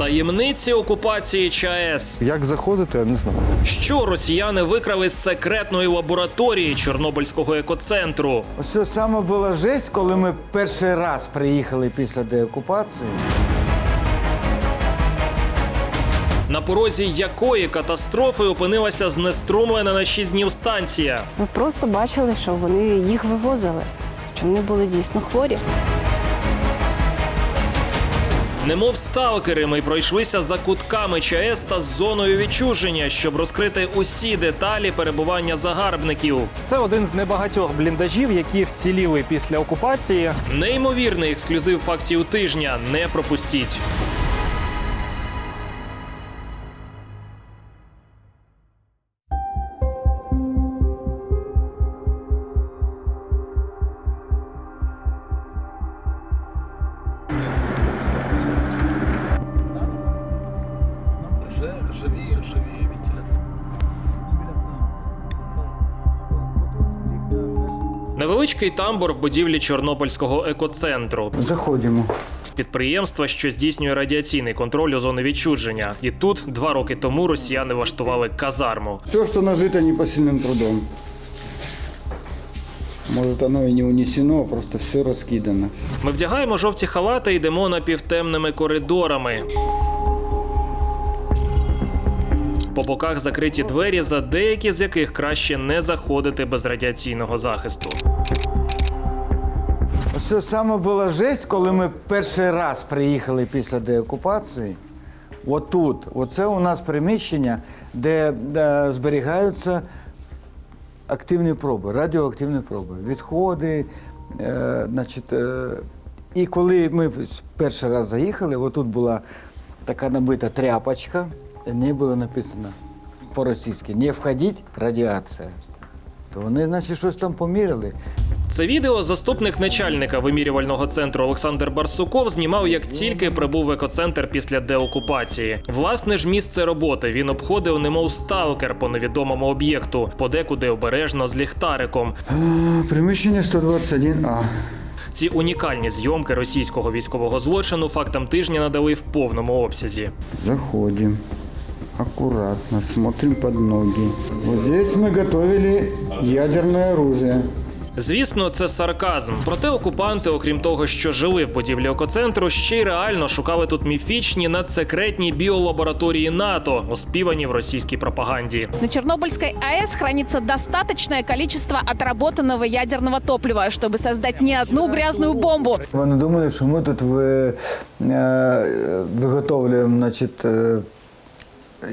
Таємниці окупації ЧАЕС. Як заходити, я не знаю. Що росіяни викрали з секретної лабораторії Чорнобильського екоцентру? Ось саме була жесть, коли ми перший раз приїхали після деокупації. На порозі якої катастрофи опинилася знеструмлена на 6 днів станція? Ми просто бачили, що вони їх вивозили, що вони були дійсно хворі. Немов сталкери, ми пройшлися за кутками ЧАЕС та зоною відчуження, щоб розкрити усі деталі перебування загарбників. Це один з небагатьох бліндажів, які вціліли після окупації. Неймовірний ексклюзив фактів тижня. Не пропустіть. Невеличкий тамбур в будівлі Чорнобильського екоцентру. Заходимо. Підприємство, що здійснює радіаційний контроль у зони відчуження. І тут два роки тому росіяни влаштували казарму. Все, что нажито непосильным трудом. Может, оно и не унесено, а просто все раскидано. Ми вдягаємо жовті халати і йдемо напівтемними коридорами. По боках закриті двері, за деякі з яких краще не заходити без радіаційного захисту. Це саме була жесть, коли ми перший раз приїхали після деокупації. Отут, оце у нас приміщення, де, де зберігаються активні проби, радіоактивні проби, відходи. Е, значить, е, і коли ми перший раз заїхали, отут була така набита тряпочка, на ній було написано по-російськи не входіть, радіація. То вони, значить, щось там поміряли. Це відео заступник начальника вимірювального центру Олександр Барсуков знімав, як тільки прибув в екоцентр після деокупації. Власне ж місце роботи він обходив, немов сталкер по невідомому об'єкту, подекуди обережно з ліхтариком. Приміщення 121А. Ці унікальні зйомки російського військового злочину фактам тижня надали в повному обсязі. Заходим Аккуратно, смотрим под ноги. Вот здесь мы готовили ядерное оружие. Звісно, це сарказм. Проте окупанти, окрім того, що жили в будівлі екоцентру, ще й реально шукали тут міфічні надсекретні біолабораторії НАТО, оспівані в російській пропаганді. На Чернобыльской АЭС хранится достаточное количество отработанного ядерного топлива, чтобы создать не одну грязную бомбу, Вони думали, що ми тут ви, е, виготовлюємо значить, е,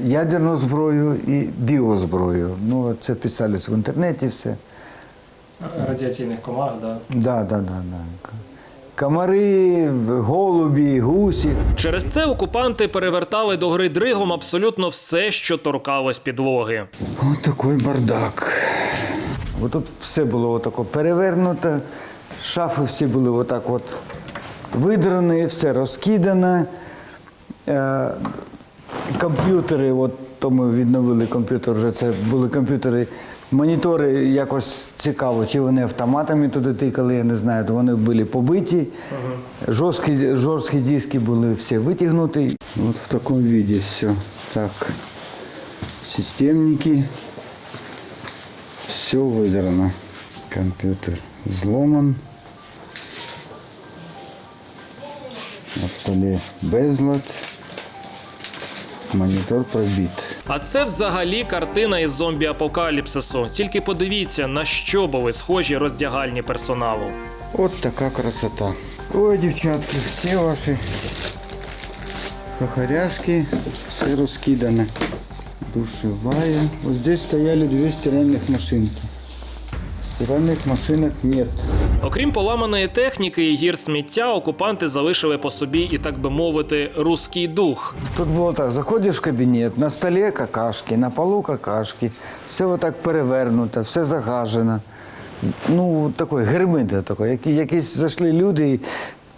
ядерну зброю і біозброю. Ну, це писалось в інтернеті все. Радіаційних комах, да. Да, да, да, да. Комари, голубі, гусі. Через це окупанти перевертали до гри дригом абсолютно все, що торкалось підлоги. Ось такий бардак. Ось тут все було отако перевернуто, шафи всі були отак от видрані, все розкидане. Комп'ютери, от то ми відновили комп'ютер, вже це були комп'ютери. Монітори якось цікаво, чи вони автоматами туди тикали, я не знаю, то вони були побиті. Жорсткі, жорсткі диски були всі витягнуті. От в такому віді все. Так. Системники. Все выдрано. Компьютер взломан. На столе безлад. Монитор пробит. А це взагалі картина із зомбі-апокаліпсису. Тільки подивіться, на що були схожі роздягальні персоналу. Вот такая красота. Ой, девчатки, все ваши хохоряшки все раскиданы. Душевая. Вот здесь стояли две стиральных машинки. Стиральных машинок нет. Окрім поламаної техніки і гір сміття, окупанти залишили по собі і так би мовити руський дух. Тут было так, заходишь в кабинет, на столе какашки, на полу какашки, все вот так перевернуто, все загажено. Ну, такий гермит такий. Які, якісь зайшли люди, і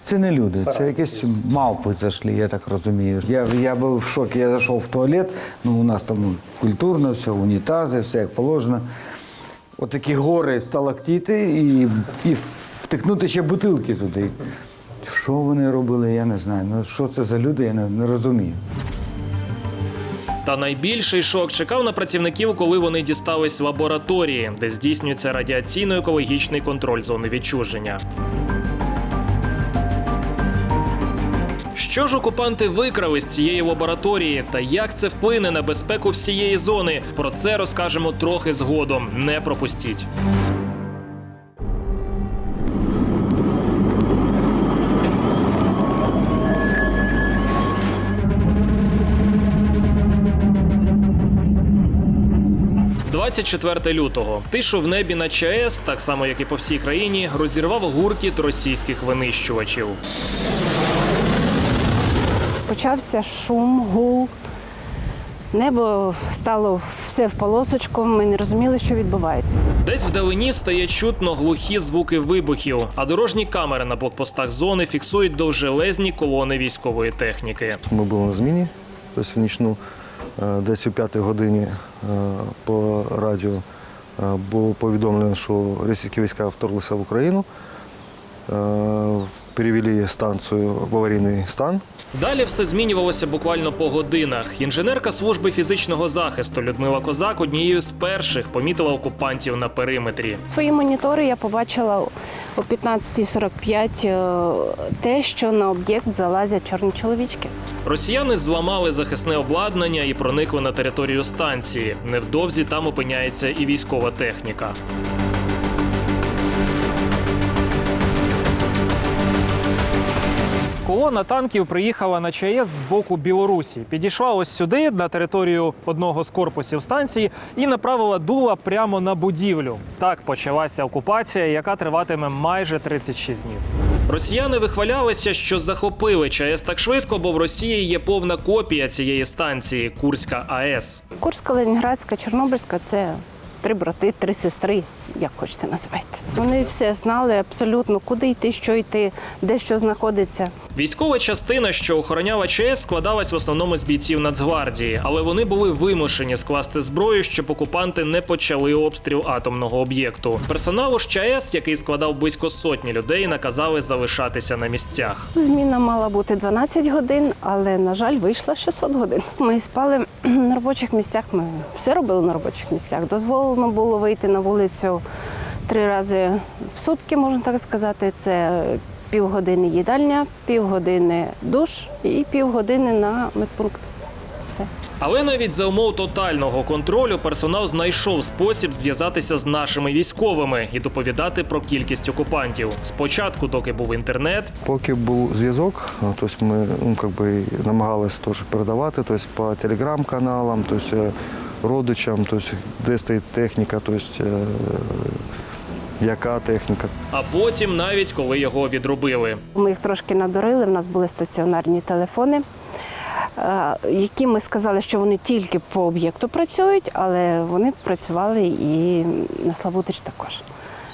це не люди, це якісь мавпи зайшли, я так розумію. Я, я був в шокі, я зайшов в туалет, ну у нас там культурно, все, унітази, все як положено. Отакі гори сталактіти і, і втикнути ще бутилки туди. Що вони робили, я не знаю. Ну що це за люди, я не, не розумію. Та найбільший шок чекав на працівників, коли вони дістались лабораторії, де здійснюється радіаційно-екологічний контроль зони відчуження. Що ж окупанти викрали з цієї лабораторії та як це вплине на безпеку всієї зони? Про це розкажемо трохи згодом. Не пропустіть. – 24 лютого. Тишу в небі на ЧАЕС, так само як і по всій країні, розірвав гуркіт російських винищувачів. Почався шум, гул. Небо стало все в полосочку. Ми не розуміли, що відбувається. Десь вдалині стає чутно глухі звуки вибухів, а дорожні камери на блокпостах зони фіксують довжелезні колони військової техніки. Ми були на зміні, тобто в нічну, е, десь о 5 годині е, по радіо е, було повідомлено, що російські війська вторглися в Україну, перевели станцію в аварійний стан. Далі все змінювалося буквально по годинах. Інженерка служби фізичного захисту Людмила Козак однією з перших помітила окупантів на периметрі. Свої монітори я побачила о 15.45 е, те, що на об'єкт залазять чорні чоловічки. Росіяни зламали захисне обладнання і проникли на територію станції. Невдовзі там опиняється і військова техніка. Колона танків приїхала на ЧАЕС з боку Білорусі. Підійшла ось сюди, на територію одного з корпусів станції, і направила дула прямо на будівлю. Так почалася окупація, яка триватиме майже 36 днів. Росіяни вихвалялися, що захопили ЧАЕС так швидко, бо в Росії є повна копія цієї станції Курська АЕС. Курська, Ленінградська, Чорнобильська це три брати, три сестри, як хочете називайте. Вони все знали абсолютно, куди йти, що йти, де що знаходиться. Військова частина, що охороняла ЧАЕС, складалась в основному з бійців Нацгвардії, але вони були вимушені скласти зброю, щоб окупанти не почали обстріл атомного об'єкту. Персоналу ж ЧАЕС, який складав близько сотні людей, наказали залишатися на місцях. Зміна мала бути 12 годин, але, на жаль, вийшла 600 годин. Ми спали на робочих місцях, ми все робили на робочих місцях. Дозволено було вийти на вулицю три рази в сутки, можна так сказати. Це півгодини їдальня, півгодини душ і півгодини на медпункт. Все. Але навіть за умов тотального контролю персонал знайшов спосіб зв'язатися з нашими військовими і доповідати про кількість окупантів. Спочатку, доки був інтернет, Поки був зв'язок, тобто ми ну, би, намагалися теж передавати тобто, по телеграм-каналам, тобто, родичам, тобто, де стоїть техніка, тобто, е, яка техніка. а потім навіть коли його відробили. Ми їх трошки надурили. В нас були стаціонарні телефони, е, які ми сказали, що вони тільки по об'єкту працюють, але вони працювали і на Славутич також.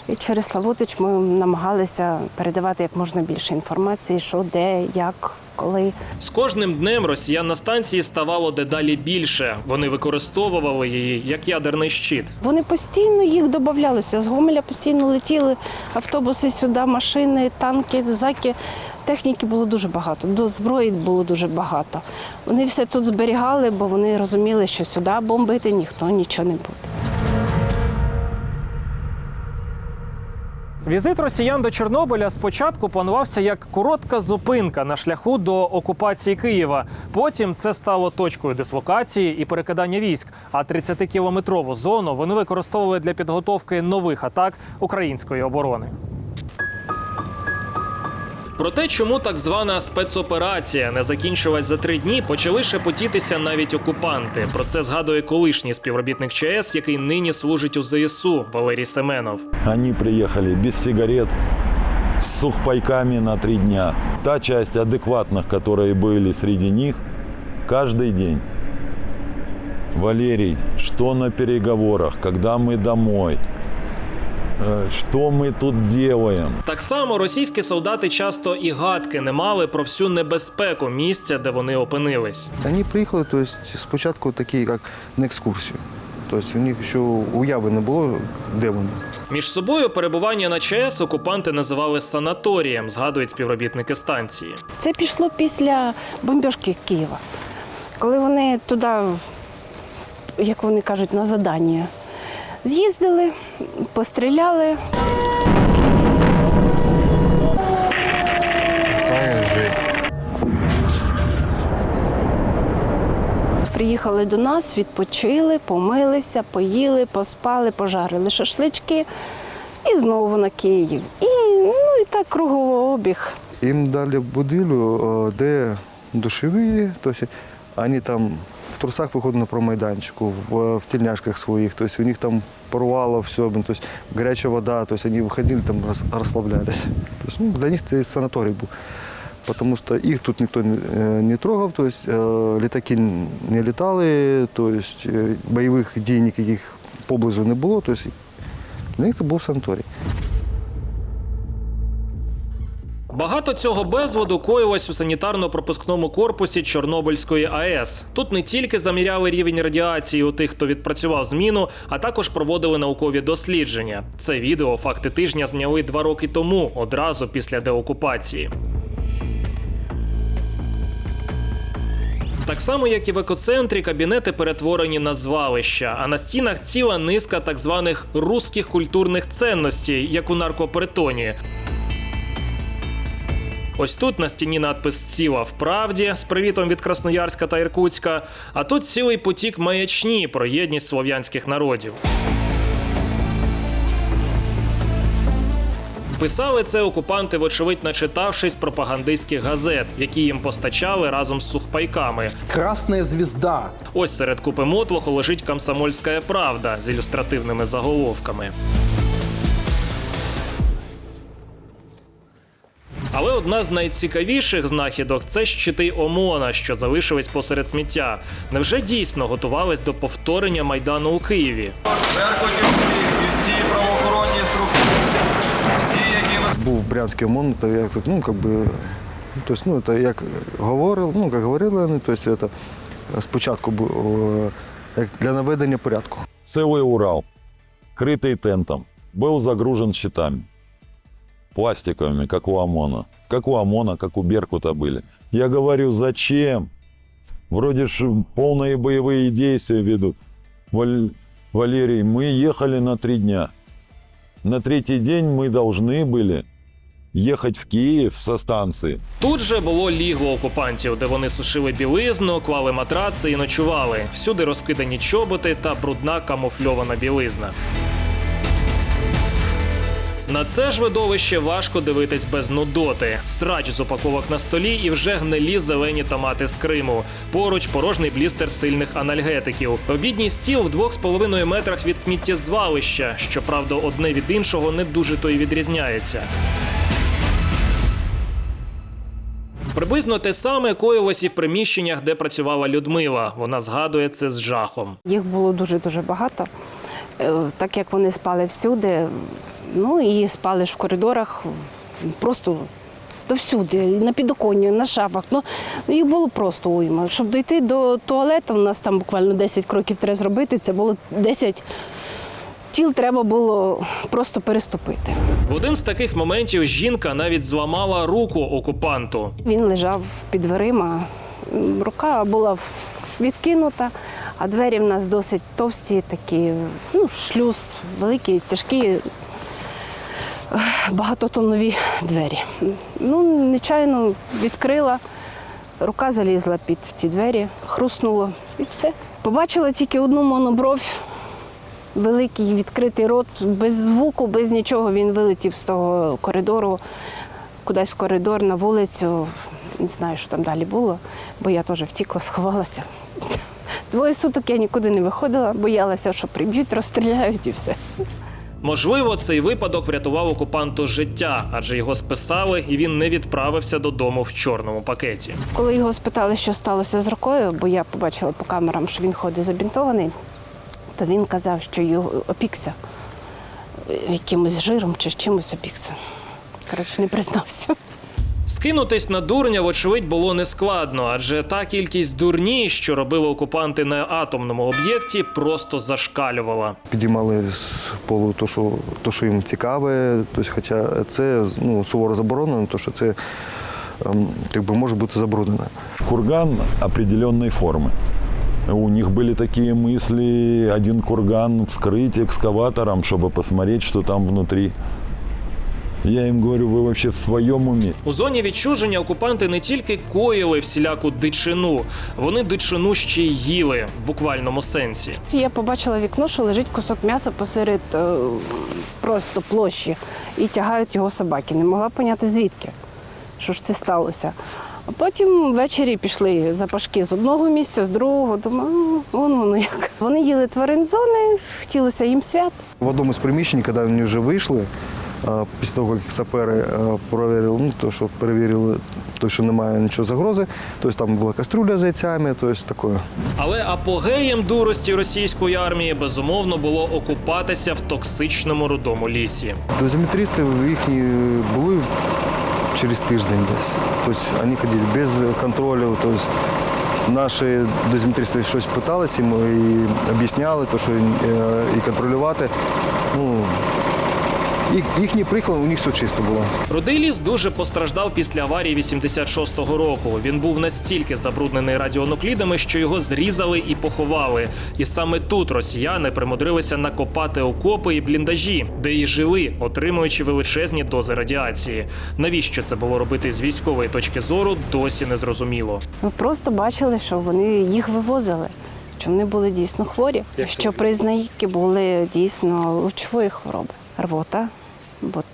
І через Славутич ми намагалися передавати як можна більше інформації, що де, як, коли. З кожним днем росіян на станції ставало дедалі більше. Вони використовували її як ядерний щит. Вони постійно їх додавалося. З Гомеля постійно летіли автобуси сюди, машини, танки, заки. Техніки було дуже багато, до зброї було дуже багато. Вони все тут зберігали, бо вони розуміли, що сюди бомбити ніхто нічого не буде. Візит росіян до Чорнобиля спочатку планувався як коротка зупинка на шляху до окупації Києва. Потім це стало точкою дислокації і перекидання військ. А 30-кілометрову зону вони використовували для підготовки нових атак української оборони. Про те, чому так звана спецоперація не закінчилась за три дні, почали шепотітися навіть окупанти. Про це згадує колишній співробітник ЧАЕС, який нині служить у ЗСУ Валерій Семенов. Они приехали без сигарет, с сухпайками на три дня. Та часть адекватных, которые были среди них, каждый день. Валерий, что на переговорах, когда мы домой? Э, Что мы тут делаем? Так само російські солдати часто і гадки не мали про всю небезпеку місця, де вони опинились. Вони приїхали тобто, спочатку такі, як на екскурсію. Тобто у них ще уяви не було, де вони. Між собою перебування на ЧАЕС окупанти називали санаторієм, згадують співробітники станції. Це пішло після бомбіжки Києва. Коли вони туди, як вони кажуть, на задання з'їздили, постріляли. Приїхали до нас, відпочили, помилися, поїли, поспали, пожарили шашлички і знову на Київ. І, ну, і так круговообіг. Їм дали будилю, де душеві, тобто вони там в трусах виходили на промайданчику, в, в тельняшках своїх, тобто у них там порвало все, тобто гаряча вода, тобто вони виходили, там роз- розслаблялися. Тобто, ну, для них це санаторій був. Потому что их тут никто не, э, не трогав, то есть э, літаки не літали, то есть э, бойових дій ніяких поблизу не було, то есть для них це був санаторій. Багато цього безводу коїлось у санітарно-пропускному корпусі Чорнобильської АЕС. Тут не тільки заміряли рівень радіації у тих, хто відпрацював зміну, а також проводили наукові дослідження. Це відео факти тижня зняли два роки тому, одразу після деокупації. Так само, як і в екоцентрі, кабінети перетворені на звалища, а на стінах ціла низка так званих русських культурних цінностей, як у наркопритоні. Ось тут на стіні надпис Ціла в правді з привітом від Красноярська та Іркутська, а тут цілий потік маячні про єдність слов'янських народів. Писали це окупанти, вочевидь, начитавшись пропагандистських газет, які їм постачали разом з сухпайками. Красная звезда. Ось серед купи мотлоху лежить комсомольська правда з ілюстративними заголовками. Але одна з найцікавіших знахідок це щити ОМОНа, що залишились посеред сміття. Невже дійсно готувались до повторення майдану у Києві? всі правоохоронні структури, всі, які ви був брянський ОМОН, то як так, ну, как би, ну, то есть, ну, це як говорили, ну, як говорили вони, то есть, це спочатку бу- о, як для наведення порядку. Целый Урал, крытый тентом, был загружен щитами. Пластиковыми, как у ОМОНа. Как у ОМОНа, как у Беркута были. Я говорю, зачем? Вроде ж полные боевые действия ведут. Валь- Валерий, мы ехали на три дня. На третий день мы должны были ехать в Киев со станции. Тут же було лігво окупантів, де вони сушили білизну, клали матраци і ночували. Всюди розкидані чоботи та брудна камуфльована білизна. На це ж видовище важко дивитись без нудоти. Срач з упаковок на столі і вже гнилі зелені томати з Криму. Поруч порожній блістер сильних анальгетиків. Обідній стіл в двох з половиною метрах від сміттєзвалища. Щоправда, одне від іншого не дуже то й відрізняється. Приблизно те саме коїлось і в приміщеннях, де працювала Людмила. Вона згадує це з жахом. Їх було дуже-дуже багато. Е, Так як вони спали всюди, ну і спали ж в коридорах, просто довсюди, на підоконні, на шафах. Ну, їх було просто уйма. Щоб дійти до туалету, у нас там буквально 10 кроків треба зробити, це було 10 тіл треба було просто переступити. В один з таких моментів жінка навіть зламала руку окупанту. Він лежав під дверима, рука була відкинута, а двері в нас досить товсті, такі, ну, шлюз, великі, тяжкі, ех, багатотоннові двері. Ну, нечайно відкрила, рука залізла під ті двері, хруснуло і все. Побачила тільки одну монобров, великий відкритий рот, без звуку, без нічого. Він вилетів з того коридору, кудись в коридор, на вулицю. Не знаю, що там далі було, бо я теж втікла, сховалася. Двоє суток я нікуди не виходила, боялася, що приб'ють, розстріляють і все. Можливо, цей випадок врятував окупанту життя, адже його списали, і він не відправився додому в чорному пакеті. Коли його спитали, що сталося з рукою, бо я побачила по камерам, що він ходить забінтований, то він казав, що його опікся якимось жиром чи чимось опікся. Коротше, не признався. З Скинутись на дурня, вочевидь, було нескладно, адже та кількість дурні, що робили окупанти на атомному об'єкті, просто зашкалювала. Підіймали з полу то, що, то, що їм цікаве. Тобто, хоча це ну, суворо заборонено, то що це ем, як би, може бути забруднене. Курган определенной формы. У них были такие мысли, один курган вскрыть экскаватором, чтобы посмотреть, что там внутри. Я им говорю, вы вообще в своем уме? У зоні відчуження окупанти не тільки коїли всіляку дичину, вони дичину ще й їли в буквальному сенсі. Я побачила вікно, що лежить кусок м'яса посеред е, просто площі і тягають його собаки. Не могла поняти звідки, що ж це сталося. А потім ввечері пішли запашки з одного місця, з другого. Думаю, «Ну, вон воно як. Вони їли тварин зони, хотілося їм свят. В одному з приміщень, коли вони вже вийшли, після того, як сапери а, перевірили, ну, то, що перевірили, то, що немає нічого загрози, тобто там була кастрюля з яйцями, тобто таке. Але апогеєм дурості російської армії безумовно було окупатися в токсичному рудому лісі. Дозиметристи їхні були через тиждень десь. Тобто вони ходили без контролю. Тобто наші дозиметристи щось питалися і об'ясняли, то, що е, і контролювати. Ну, їхній приклад, у них все чисто було. Рудий ліс дуже постраждав після аварії 86-го року. Він був настільки забруднений радіонуклідами, що його зрізали і поховали. І саме тут росіяни примудрилися накопати окопи і бліндажі, де і жили, отримуючи величезні дози радіації. Навіщо це було робити з військової точки зору, досі не зрозуміло. Ми просто бачили, що вони їх вивозили, що вони були дійсно хворі, що признаки були дійсно лучової хвороби. Рвота, от,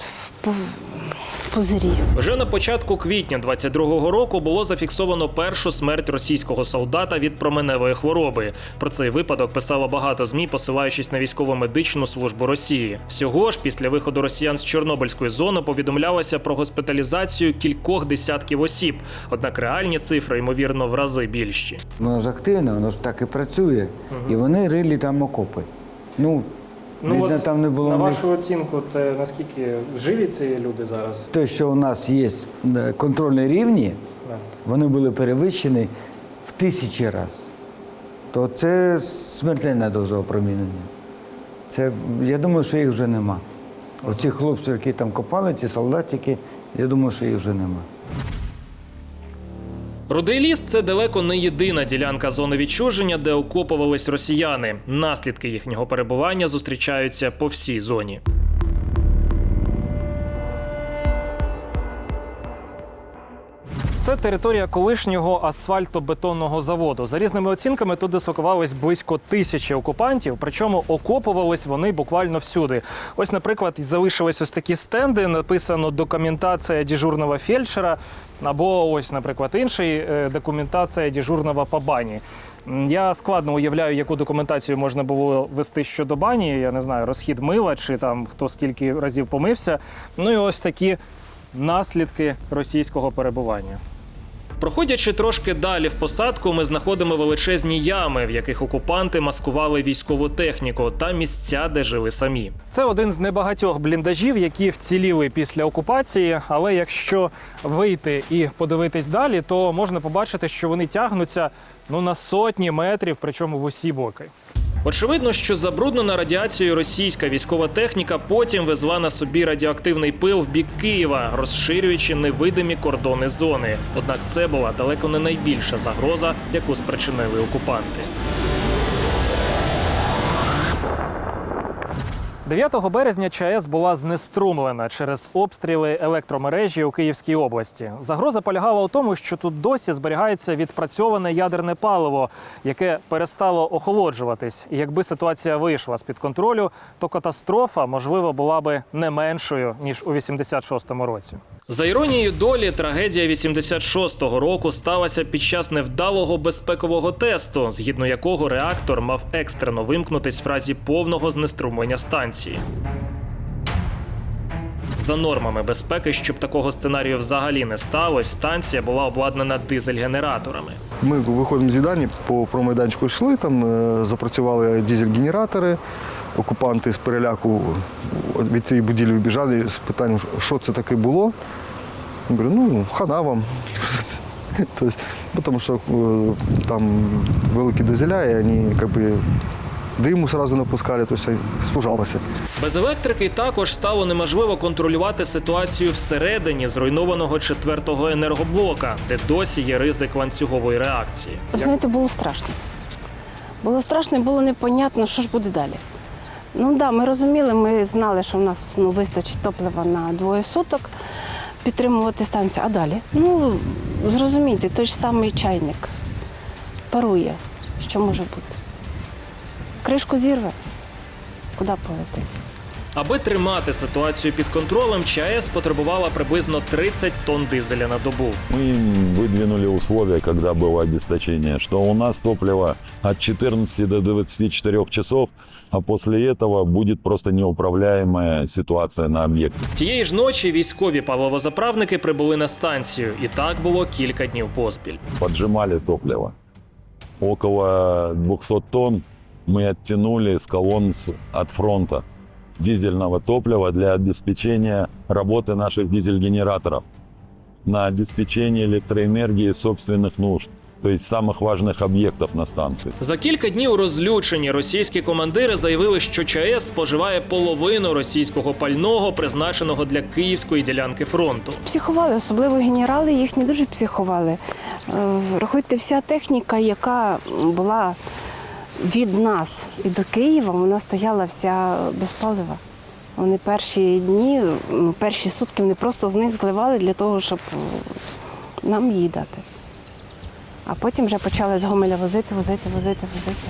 пузирі. Вже на початку квітня 22-го року було зафіксовано першу смерть російського солдата від променевої хвороби. Про цей випадок писало багато змі, посилаючись на військово-медичну службу Росії. Всього ж після виходу росіян з Чорнобильської зони повідомлялося про госпіталізацію кількох десятків осіб. Однак реальні цифри ймовірно в рази більші. Воно ж активне, воно ж так і працює. І вони рили там окопи. Ну, видно, там не було в них- оцінку, це наскільки живі ці люди зараз? те, що у нас є е, контрольні рівні, вони були перевищені в тисячі разів. То це смертельна доза опромінення. Це, я думаю, що їх вже нема. Оці хлопці, які там копали, ці солдатики, я думаю, що їх вже нема. Рудий ліс це далеко не єдина ділянка зони відчуження, де окопувались росіяни. Наслідки їхнього перебування зустрічаються по всій зоні. Це територія колишнього асфальтобетонного заводу. За різними оцінками тут дислокувались близько тисячі окупантів, причому окопувались вони буквально всюди. Ось, наприклад, залишились ось такі стенди. Написано документація дежурного фельдшера, або ось, наприклад, інший е, документація дежурного по бані. Я складно уявляю, яку документацію можна було вести щодо бані. Я не знаю, розхід мила чи там хто скільки разів помився. Ну і ось такі наслідки російського перебування. Проходячи трошки далі в посадку, ми знаходимо величезні ями, в яких окупанти маскували військову техніку та місця, де жили самі. Це один з небагатьох бліндажів, які вціліли після окупації. Але якщо вийти і подивитись далі, то можна побачити, що вони тягнуться ну на сотні метрів, причому в усі боки. Очевидно, що забруднена радіацією російська військова техніка потім везла на собі радіоактивний пил в бік Києва, розширюючи невидимі кордони зони. Однак це була далеко не найбільша загроза, яку спричинили окупанти. 9 березня ЧАЕС була знеструмлена через обстріли електромережі у Київській області. Загроза полягала у тому, що тут досі зберігається відпрацьоване ядерне паливо, яке перестало охолоджуватись. І якби ситуація вийшла з під контролю, то катастрофа можливо була би не меншою ніж у 86-му році. За іронією долі, трагедія 86-го року сталася під час невдалого безпекового тесту, згідно якого реактор мав екстрено вимкнутись в разі повного знеструмлення станції. За нормами безпеки, щоб такого сценарію взагалі не сталося, станція була обладнана дизель-генераторами. Ми виходимо з їдальні, по промайданчику йшли, там е, запрацювали дизель-генератори. Окупанти з переляку від цієї будівлі вибіжали з питанням, що це таке було. говорю, ну, хана вам. То есть, потому что э, там великие дизеля, и они как бы дыму сразу напускали, то есть я спужалася. Без електрики також стало неможливо контролювати ситуацію всередині зруйнованого четвертого енергоблока, де досі є ризик ланцюгової реакції. Ви знаєте, було страшно. Було страшно і було непонятно, що ж буде далі. Ну так, да, ми розуміли, ми знали, що в нас ну, вистачить топлива на двоє суток підтримувати станцію. А далі? Ну, зрозумійте, той ж самий чайник парує. Що може бути? Кришку зірве, куди полетить? Аби тримати ситуацію під контролем, ЧАЕС потребувала приблизно 30 тонн дизеля на добу. Мы им выдвинули условия, когда было обесточение, что у нас топливо от 14 до 24 часов, а после этого будет просто неуправляемая ситуация на объекте. Тієї ж ночі військові паливозаправники прибули на станцію, і так було кілька днів поспіль. Поджимали топливо. Около 200 тонн мы оттянули с колонн с- от фронта дизельного топлива для обеспечения работы наших дизель-генераторов на обеспечение электроэнергии собственных нужд, то есть самых важных объектов на станции. За кілька днів розлючені російські командири заявили, що ЧАЕС споживає половину російського пального, призначеного для київської ділянки фронту. Психували, особливо генерали їхні дуже психували. Е, Рахуйте, вся техніка, яка була від нас і до Києва, вона стояла вся без палива. Вони перші дні, ну, перші сутки вони просто з них зливали для того, щоб е, нам її дати. А потім вже почали з Гомеля возити, возити, возити, возити.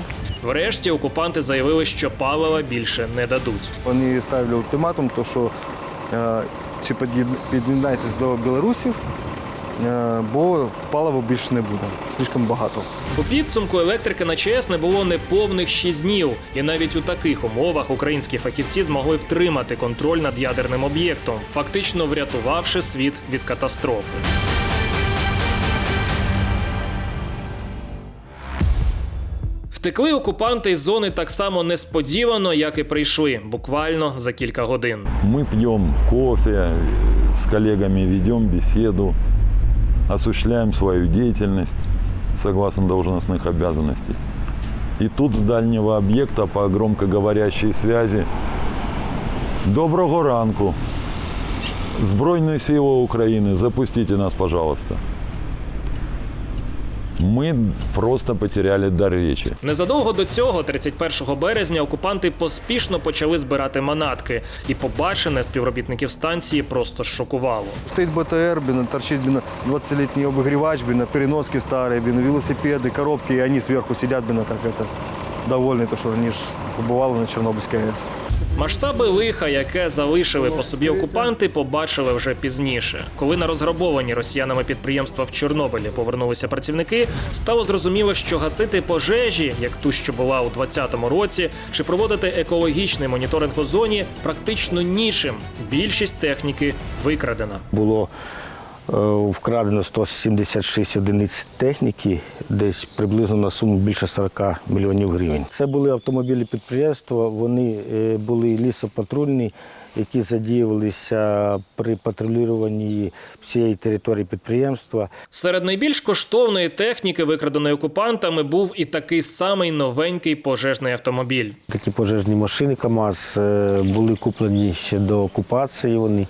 Врешті окупанти заявили, що палива більше не дадуть. Вони ставили ультиматум, то що е, чи під'єд- під'єднайтесь до білорусів, бо палива більше не буде. Слишком багато. У підсумку електрики на ЧАЕС не було неповних 6 днів, і навіть у таких умовах українські фахівці змогли втримати контроль над ядерним об'єктом, фактично врятувавши світ від катастрофи. Втекли окупанти із зони так само несподівано, як і прийшли, буквально за кілька годин. Мы пьем кофе, с коллегами ведем беседу, осуществляем свою деятельность согласно должностных обязанностей. И тут с дальнего объекта по громкоговорящей связи «Доброго ранку! Збройные силы Украины, запустите нас, пожалуйста». Мы просто потеряли дар речи. Незадовго до цього, 31 березня, окупанти поспішно почали збирати манатки, і побачене співробітників станції просто шокувало. Стоит БТР, блин, торчит блин, 20-летний обогревач, блин, переноски старые, блин, велосипеды, коробки, и они сверху сидят, блин, как это, довольны, то, что они ж побывали на Чернобыльской АЭС. Масштаби лиха, яке залишили по собі окупанти, побачили вже пізніше. Коли на розграбовані росіянами підприємства в Чорнобилі повернулися працівники, стало зрозуміло, що гасити пожежі, як ту, що була у 2020 році, чи проводити екологічний моніторинг у зоні, практично нічим. Більшість техніки викрадена. було вкрадено 176 одиниць техніки, десь приблизно на суму більше 40 мільйонів гривень. Це були автомобілі підприємства, вони е, були лісопатрульні, які задіювалися при патрулюванні всієї території підприємства. Серед найбільш коштовної техніки, викраденої окупантами, був і такий самий новенький пожежний автомобіль. Такі пожежні машини КАМАЗ е, були куплені ще до окупації. Вони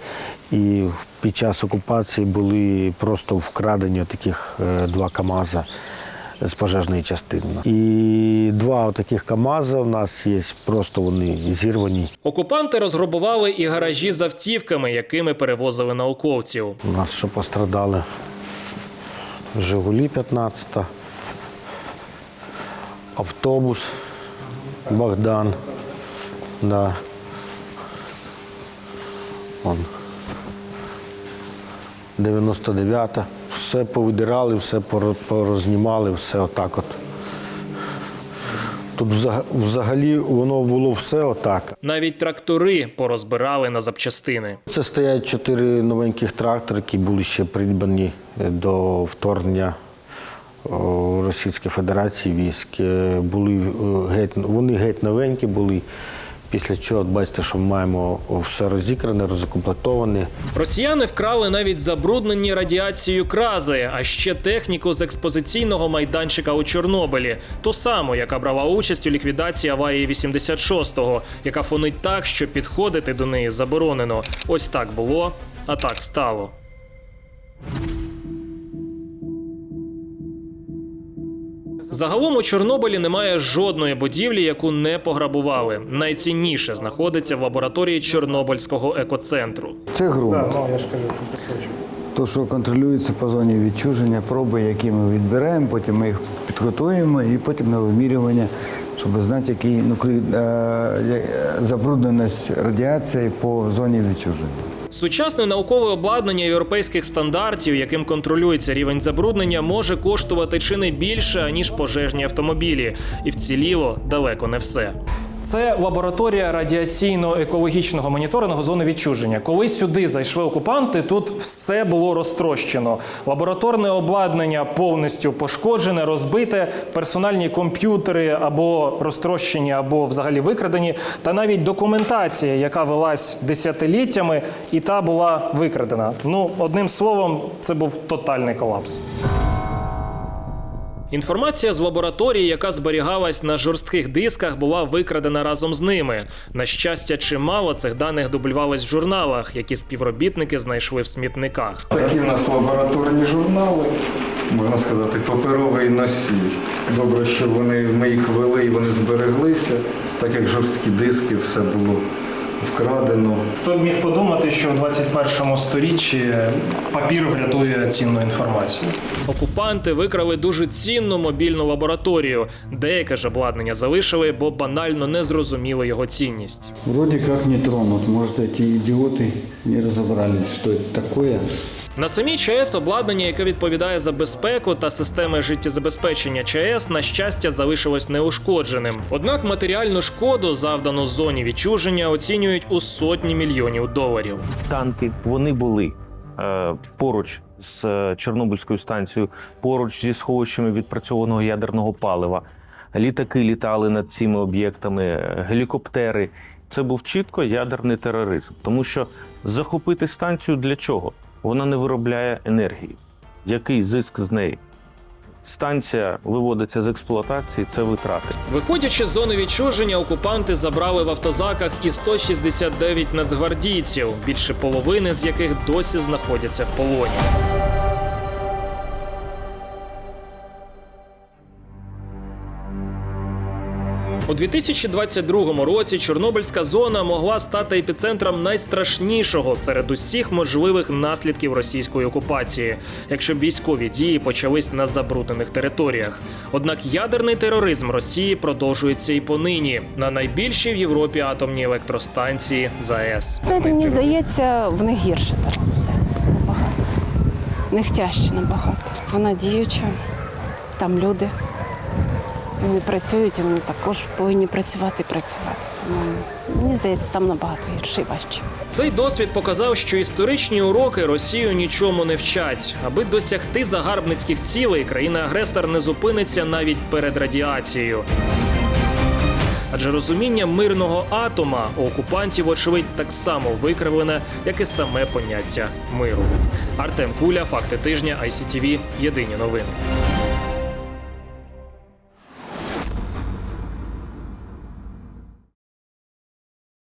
і під час окупації були просто вкрадені таких е, два КАМАЗа з пожежної частини. І два таких КАМАЗа у нас є, просто вони зірвані. Окупанти розграбували і гаражі з автівками, якими перевозили науковців. У нас що пострадали Жигулі 15, автобус Богдан. Да. Вон. 99-та. Все повидирали, все порознімали, все отак от. Тут взагалі воно було все отак. Навіть трактори порозбирали на запчастини. Це стоять чотири новеньких трактори, які були ще придбані до вторгнення Російської Федерації військ. Е, Були е, геть, вони геть новенькі були. Після чого бачите, що ми маємо все розікране, розкомплектоване. Росіяни вкрали навіть забруднені радіацією крази, а ще техніку з експозиційного майданчика у Чорнобилі, ту саму, яка брала участь у ліквідації аварії 86-го, яка фонить так, що підходити до неї заборонено. Ось так було, а так стало. Загалом у Чорнобилі немає жодної будівлі, яку не пограбували. Найцінніше знаходиться в лабораторії Чорнобильського екоцентру. Це ґрунт. То, що контролюється по зоні відчуження, проби, які ми відбираємо, потім ми їх підготуємо і потім на вимірювання, щоб знати, який нуклі... е, е, забрудненість радіації по зоні відчуження. Сучасне наукове обладнання європейських стандартів, яким контролюється рівень забруднення, може коштувати чи не більше аніж пожежні автомобілі, і вціліло далеко не все. Це лабораторія радіаційно-екологічного моніторингу зони відчуження. Коли сюди зайшли окупанти, тут все було розтрощено. Лабораторне обладнання повністю пошкоджене, розбите, персональні комп'ютери або розтрощені, або взагалі викрадені. Та навіть документація, яка велась десятиліттями, і та була викрадена. Ну, одним словом, це був тотальний колапс. Інформація з лабораторії, яка зберігалась на жорстких дисках, була викрадена разом з ними. На щастя, чимало цих даних дублювалось в журналах, які співробітники знайшли в смітниках. Такі в нас лабораторні журнали, можна сказати, паперовий носій. Добре, що вони, ми їх вели і вони збереглися, так як жорсткі диски, все було вкрадено. Хто б міг подумати, що у 21 сторіччі папір врятує цінну інформацію? Окупанти викрали дуже цінну мобільну лабораторію. Деяке ж обладнання залишили, бо банально не зрозуміли його цінність. Вроде как не тронут. Может, эти идиоты не разобрались, что это такое. На самій ЧАЕС обладнання, яке відповідає за безпеку та системи життєзабезпечення ЧАЕС, на щастя, залишилось неушкодженим. Однак матеріальну шкоду, завдану зоні відчуження, оцінюють у сотні мільйонів доларів. танки вони були е, поруч з е, Чорнобильською станцією, поруч зі сховищами відпрацьованого ядерного палива. Літаки літали над цими об'єктами, е, гелікоптери. Це був чітко ядерний тероризм, тому що захопити станцію для чого? Вона не виробляє енергії. Який зиск з неї? Станція виводиться з експлуатації, це витрати. Виходячи з зони відчуження, окупанти забрали в автозаках і 169 нацгвардійців, більше половини з яких досі знаходяться в полоні. У 2022 році Чорнобильська зона могла стати епіцентром найстрашнішого серед усіх можливих наслідків російської окупації, якщо б військові дії почались на забруднених територіях. Однак ядерний тероризм Росії продовжується і понині на найбільшій в Європі атомній електростанції ЗАЕС. Знаєте, мені здається, в них гірше зараз все набагато. В них тяжче набагато. Вона діюча, там люди. Вони працюють, і вони також повинні працювати і працювати. Тому мені здається, там набагато гірше і важче. Цей досвід показав, що історичні уроки Росію нічому не вчать. Аби досягти загарбницьких цілей, країна-агресор не зупиниться навіть перед радіацією. Адже розуміння мирного атома у окупантів, очевидь, так само викривлене, як і саме поняття миру. Артем Куля, факти тижня, ICTV, Єдині новини.